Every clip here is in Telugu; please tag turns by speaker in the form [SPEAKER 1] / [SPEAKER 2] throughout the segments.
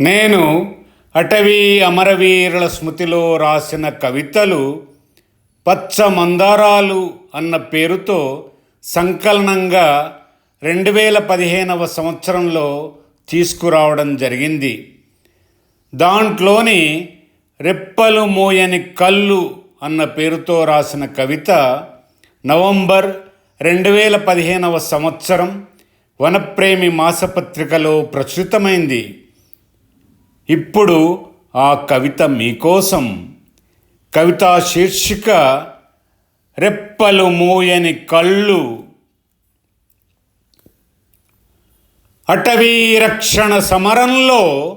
[SPEAKER 1] నేను అటవీ అమరవీరుల స్మృతిలో రాసిన కవితలు పచ్చ మందారాలు అన్న పేరుతో సంకలనంగా రెండు వేల పదిహేనవ సంవత్సరంలో తీసుకురావడం జరిగింది. దాంట్లోని రెప్పలు మోయని కళ్ళు అన్న పేరుతో రాసిన కవిత నవంబర్ రెండు వేల పదిహేనవ సంవత్సరం వనప్రేమి మాసపత్రికలో ప్రచురితమైంది. ఇప్పుడు ఆ కవిత మీకోసం కవితా శీర్షిక రెప్పలు మూయని కళ్ళు. అటవీ రక్షణ సమరంలో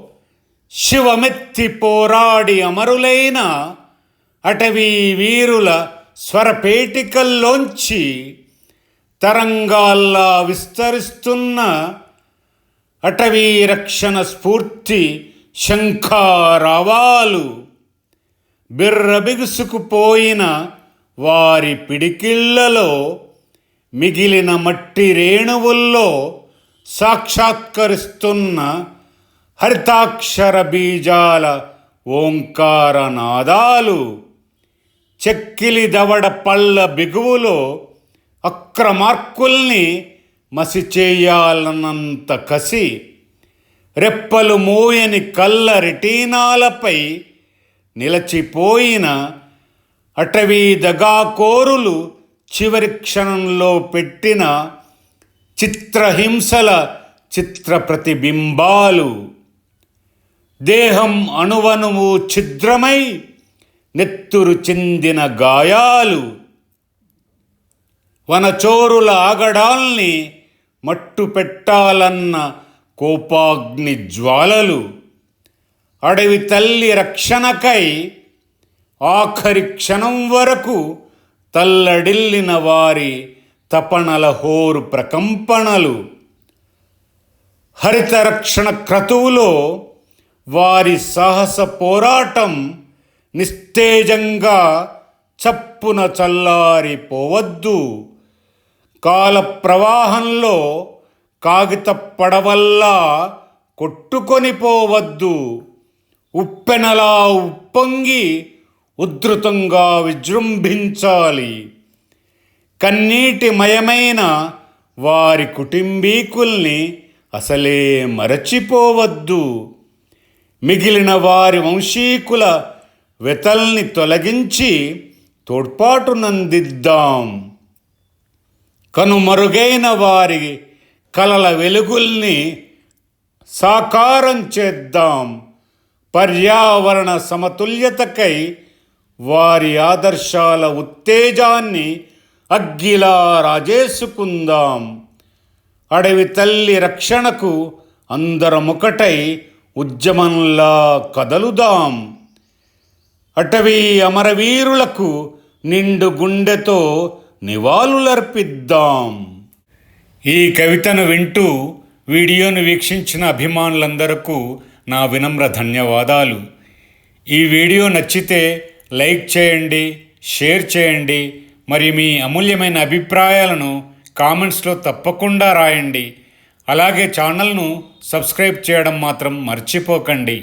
[SPEAKER 1] శివమెత్తి పోరాడి అమరులైన అటవీ వీరుల స్వరపేటికల్లోంచి తరంగాల్లా విస్తరిస్తున్న అటవీ రక్షణ స్ఫూర్తి శంఖారవాలు బిర్రబిగుసుకుపోయిన వారి పిడికిళ్ళలో మిగిలిన మట్టి రేణువుల్లో సాక్షాత్కరిస్తున్న హరితాక్షర బీజాల ఓంకార నాదాలు చెక్కిలి దవడ పళ్ళ బిగువులో అక్రమార్కుల్ని మసి చేయాలన్నంత కసి రెప్పలు మోయని కళ్ళ రెటీనాలపై నిలచిపోయిన అటవీ దగాకోరులు చివరి క్షణంలో పెట్టిన చిత్రహింసల చిత్ర ప్రతిబింబాలు. దేహం అణువణువు ఛిద్రమై నెత్తురు చెందిన గాయాలు. వనచోరుల ఆగడాల్ని మట్టు పెట్టాలన్న కోపాగ్ని జ్వాలలు అడవి తల్లి రక్షణకై ఆఖరి క్షణం వరకు తల్లడిల్లిన వారి తపనల హోరు ప్రకంపనలు. హరిత రక్షణ క్రతువులో వారి సాహస పోరాటం నిస్తేజంగా చప్పున చల్లారిపోవద్దు. కాల ప్రవాహంలో కాగిత పడవల్లా కొట్టుకొని పోవద్దు. ఉప్పెనలా ఉప్పొంగి ఉధృతంగా విజృంభించాలి. కన్నీటి మయమైన వారి కుటుంబీకుల్ని అసలే మరచిపోవద్దు. మిగిలిన వారి వంశీకుల వెతల్ని తొలగించి తోడ్పాటునందిద్దాం. కనుమరుగైన వారి కలల వెలుగుల్ని సాకారం చేద్దాం. పర్యావరణ సమతుల్యతకై వారి ఆదర్శాల ఉత్తేజాన్ని అగ్గిలా రాజేసుకుందాం. అడవి తల్లి రక్షణకు అందరముకటై ఉద్యమంలా కదలుదాం. అటవీ అమరవీరులకు నిండు గుండెతో నివాళులర్పిద్దాం. ఈ కవితను వింటూ వీడియోను వీక్షించిన అభిమానులందరకు నా వినమ్ర ధన్యవాదాలు. ఈ వీడియో నచ్చితే లైక్ చేయండి షేర్ చేయండి మరి మీ అమూల్యమైన అభిప్రాయాలను కామెంట్స్లో తప్పకుండా రాయండి. అలాగే ఛానల్ను సబ్స్క్రైబ్ చేయడం మాత్రం మర్చిపోకండి.